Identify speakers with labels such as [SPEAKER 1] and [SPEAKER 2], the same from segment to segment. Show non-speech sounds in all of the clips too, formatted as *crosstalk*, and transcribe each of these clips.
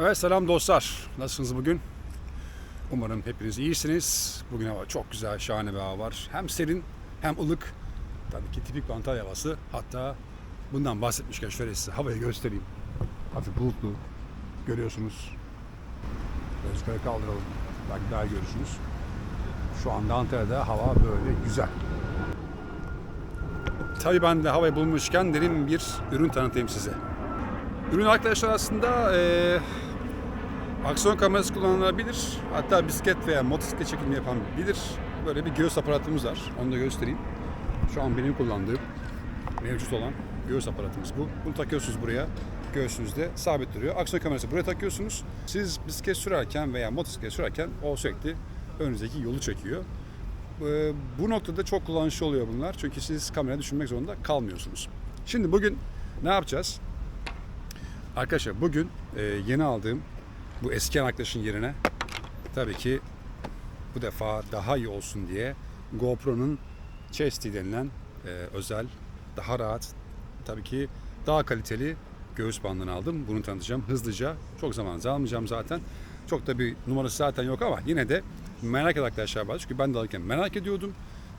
[SPEAKER 1] Evet selam dostlar. Nasılsınız bugün? Umarım hepiniz iyisiniz. Bugün hava çok güzel, şahane bir hava var. Hem serin hem ılık. Tabii ki tipik Antalya havası. Hatta bundan bahsetmişken şöyle size havayı göstereyim. Hafif bulutlu. Görüyorsunuz. Biraz yukarı kaldıralım. Belki daha görürsünüz. Şu anda Antalya'da hava böyle güzel. Tabii ben de havayı bulmuşken derin bir ürün tanıtayım size. Ürün arkadaşlar aslında eee aksiyon kamerası kullanılabilir. Hatta bisiklet veya motosiklet çekimi yapan bilir. Böyle bir göğüs aparatımız var. Onu da göstereyim. Şu an benim kullandığım mevcut olan göğüs aparatımız bu. Bunu takıyorsunuz buraya. Göğsünüzde sabit duruyor. Aksiyon kamerası buraya takıyorsunuz. Siz bisiklet sürerken veya motosiklet sürerken o sürekli önünüzdeki yolu çekiyor. Ee, Bu noktada çok kullanışlı oluyor bunlar. Çünkü siz kamerayı düşünmek zorunda kalmıyorsunuz. Şimdi bugün ne yapacağız? Arkadaşlar bugün e, yeni aldığım bu eski arkadaşın yerine tabii ki bu defa daha iyi olsun diye GoPro'nun Chesty denilen e, özel, daha rahat, tabii ki daha kaliteli göğüs bandını aldım. Bunu tanıtacağım hızlıca. Çok zaman almayacağım zaten. Çok da bir numarası zaten yok ama yine de merak eden arkadaşlar var. Çünkü ben de alırken merak ediyordum.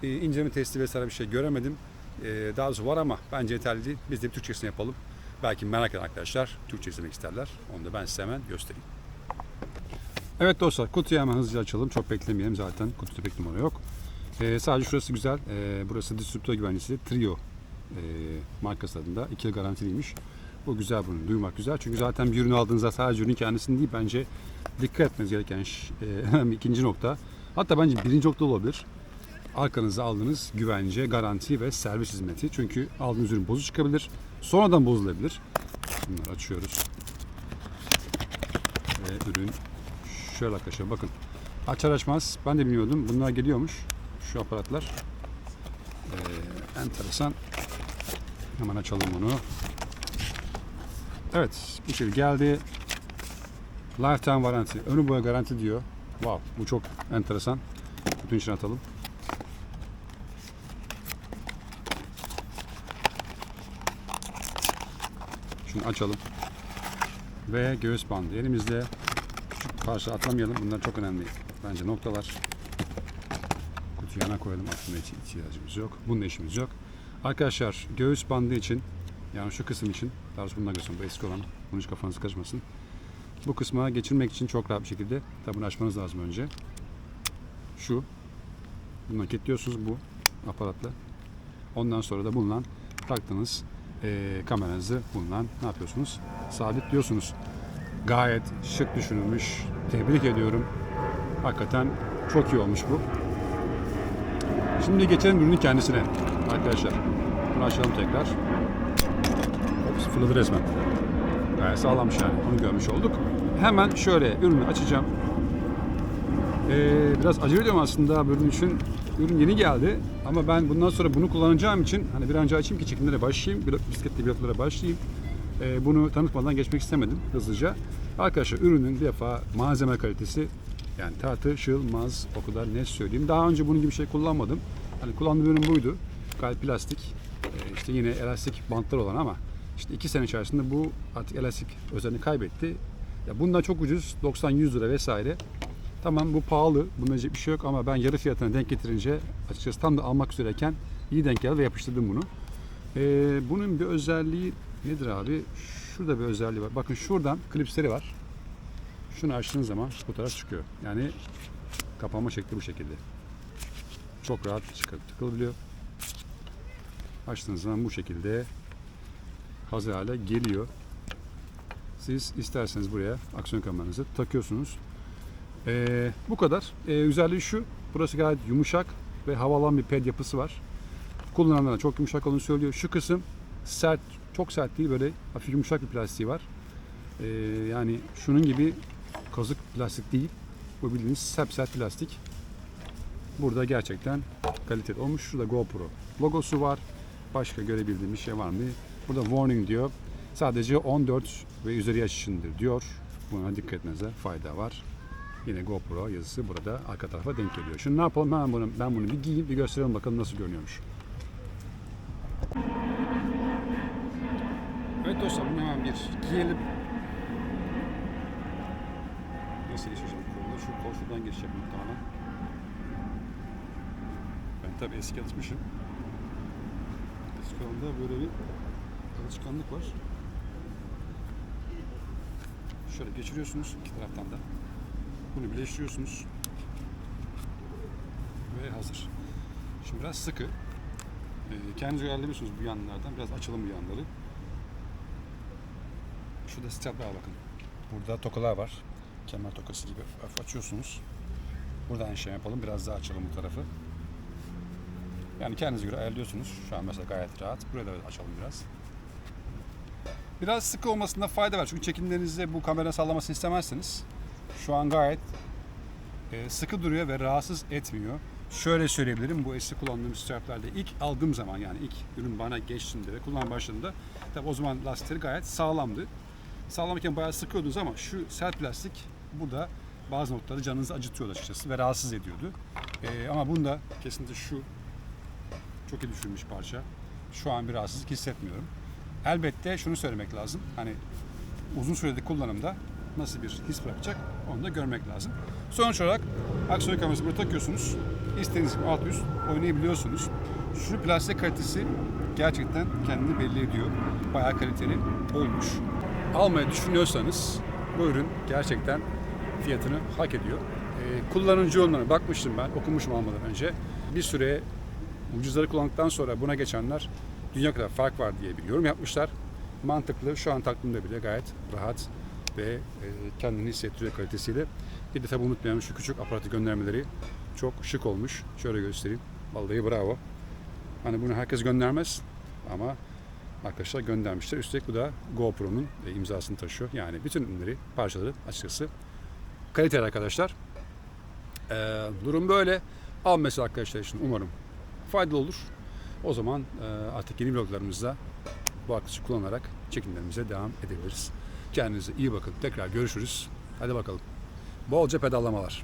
[SPEAKER 1] E, inceleme testi vesaire bir şey göremedim. E, daha doğrusu var ama bence yeterli değil. Biz de bir Türkçesini yapalım. Belki merak eden arkadaşlar Türkçe izlemek isterler. Onu da ben size hemen göstereyim. Evet dostlar kutuyu hemen hızlıca açalım. Çok beklemeyelim zaten. Kutuda pek numara yok. Ee, sadece şurası güzel. Ee, burası distribütör güvencesi Trio e, markası adında. 2 yıl garantiliymiş. Bu güzel bunu duymak güzel. Çünkü zaten bir ürünü aldığınızda sadece ürün kendisini değil bence dikkat etmeniz gereken e, *laughs* ikinci nokta. Hatta bence birinci nokta olabilir. Arkanıza aldığınız güvence, garanti ve servis hizmeti. Çünkü aldığınız ürün bozuk çıkabilir. Sonradan bozulabilir. Bunları açıyoruz. Ve ürün şöyle arkadaşlar bakın. Açar açmaz ben de bilmiyordum. Bunlar geliyormuş. Şu aparatlar. Ee, enteresan. Hemen açalım bunu. Evet bu şey geldi. Lifetime garanti. Önü boya garanti diyor. Wow bu çok enteresan. Bütün içine atalım. Şunu açalım. Ve göğüs bandı. Elimizde parça atlamayalım. Bunlar çok önemli. Bence noktalar. Kutuyu yana koyalım. Atmaya ihtiyacımız yok. Bununla işimiz yok. Arkadaşlar göğüs bandı için yani şu kısım için daha doğrusu bundan göstereyim. Bu eski olan. Bunun hiç kafanız karışmasın. Bu kısma geçirmek için çok rahat bir şekilde tabi bunu açmanız lazım önce. Şu. Bunu kilitliyorsunuz bu aparatla. Ondan sonra da bulunan taktığınız eee kameranızı bulunan ne yapıyorsunuz? Sabitliyorsunuz. Gayet şık düşünülmüş. Tebrik ediyorum. Hakikaten çok iyi olmuş bu. Şimdi geçelim ürünün kendisine arkadaşlar. Bunu açalım tekrar. Ops fırladı resmen. Gayet sağlammış yani. Bunu görmüş olduk. Hemen şöyle ürünü açacağım. Ee, biraz acele ediyorum aslında bu ürün için. Ürün yeni geldi ama ben bundan sonra bunu kullanacağım için hani bir an önce açayım ki çekimlere başlayayım. Bisikletli pilotlara başlayayım. Ee, bunu tanıtmadan geçmek istemedim hızlıca. Arkadaşlar ürünün bir defa malzeme kalitesi yani tartışılmaz o kadar net söyleyeyim. Daha önce bunun gibi şey kullanmadım. Hani kullandığım ürün buydu. Gayet plastik. Ee, işte yine elastik bantlar olan ama işte iki sene içerisinde bu artık elastik özelliğini kaybetti. Ya bundan çok ucuz 90-100 lira vesaire. Tamam bu pahalı. Bunda bir şey yok ama ben yarı fiyatına denk getirince açıkçası tam da almak üzereyken iyi denk geldi ve yapıştırdım bunu. Ee, bunun bir özelliği nedir abi? Şurada bir özelliği var. Bakın şuradan klipsleri var. Şunu açtığın zaman bu taraf çıkıyor. Yani kapanma şekli bu şekilde. Çok rahat çıkıp tıkılabiliyor. Açtığınız zaman bu şekilde hazır hale geliyor. Siz isterseniz buraya aksiyon kameranızı takıyorsunuz. Ee, bu kadar. Ee, özelliği şu. Burası gayet yumuşak ve havalan bir ped yapısı var. Kullananlara çok yumuşak olduğunu söylüyor. Şu kısım sert, çok sert değil böyle hafif yumuşak bir plastiği var. Ee, yani şunun gibi kazık plastik değil. Bu bildiğiniz sert sert plastik. Burada gerçekten kaliteli olmuş. Şurada GoPro logosu var. Başka görebildiğim bir şey var mı? Burada warning diyor. Sadece 14 ve üzeri yaş içindir diyor. Buna dikkat etmenize fayda var. Yine GoPro yazısı burada arka tarafa denk geliyor. Şimdi ne yapalım? Ben bunu, ben bunu bir giyeyim, bir gösterelim bakalım nasıl görünüyormuş. Evet dostlar bunu hemen bir giyelim. buradan geçecek muhtemelen. Ben tabii eski alışmışım. Eski anda böyle bir alışkanlık var. Şöyle geçiriyorsunuz iki taraftan da. Bunu birleştiriyorsunuz. Ve hazır. Şimdi biraz sıkı. Ee, kendiniz ayarlayabiliyorsunuz bu yanlardan. Biraz açalım bu yanları. Şurada straplar var bakın. Burada tokalar var. Kemer tokası gibi. Açıyorsunuz. Buradan şey yapalım. Biraz daha açalım bu tarafı. Yani kendinize göre ayarlıyorsunuz. Şu an mesela gayet rahat. Buraya da açalım biraz. Biraz sıkı olmasında fayda var. Çünkü çekimlerinizde bu kamera sallamasını istemezseniz şu an gayet e, sıkı duruyor ve rahatsız etmiyor. Şöyle söyleyebilirim. Bu eski kullandığım straplerde ilk aldığım zaman yani ilk ürün bana geçtiğinde ve kullanmaya başladığımda tabi o zaman lastikleri gayet sağlamdı. Sağlamken bayağı sıkıyordunuz ama şu sert plastik burada bazı noktaları canınızı acıtıyordu açıkçası ve rahatsız ediyordu. E, ama bunda kesinlikle şu çok iyi düşünmüş parça. Şu an bir rahatsızlık hissetmiyorum. Elbette şunu söylemek lazım. Hani uzun süreli kullanımda nasıl bir his bırakacak onu da görmek lazım. Sonuç olarak aksiyon kamerası burada takıyorsunuz. İstediğiniz gibi alt üst oynayabiliyorsunuz. Şu plastik kalitesi gerçekten kendini belli ediyor. Bayağı kaliteli olmuş. Almayı düşünüyorsanız bu ürün gerçekten fiyatını hak ediyor. Ee, kullanıcı yorumlarına bakmıştım ben, okumuşum almadan önce. Bir süre ucuzları kullandıktan sonra buna geçenler dünya kadar fark var diye bir yorum yapmışlar. Mantıklı. Şu an taktığımda bile gayet rahat ve e, kendini hissettiriyor kalitesiyle. Bir de tabi unutmayalım şu küçük aparatı göndermeleri çok şık olmuş. Şöyle göstereyim. Vallahi bravo. Hani bunu herkes göndermez ama arkadaşlar göndermişler. Üstelik bu da GoPro'nun e, imzasını taşıyor. Yani bütün ürünleri, parçaları açıkçası kaliteli arkadaşlar. Ee, durum böyle. Al mesela arkadaşlar için umarım faydalı olur. O zaman e, artık yeni vloglarımızda bu arkadaşı kullanarak çekimlerimize devam edebiliriz. Kendinize iyi bakın. Tekrar görüşürüz. Hadi bakalım. Bolca pedallamalar.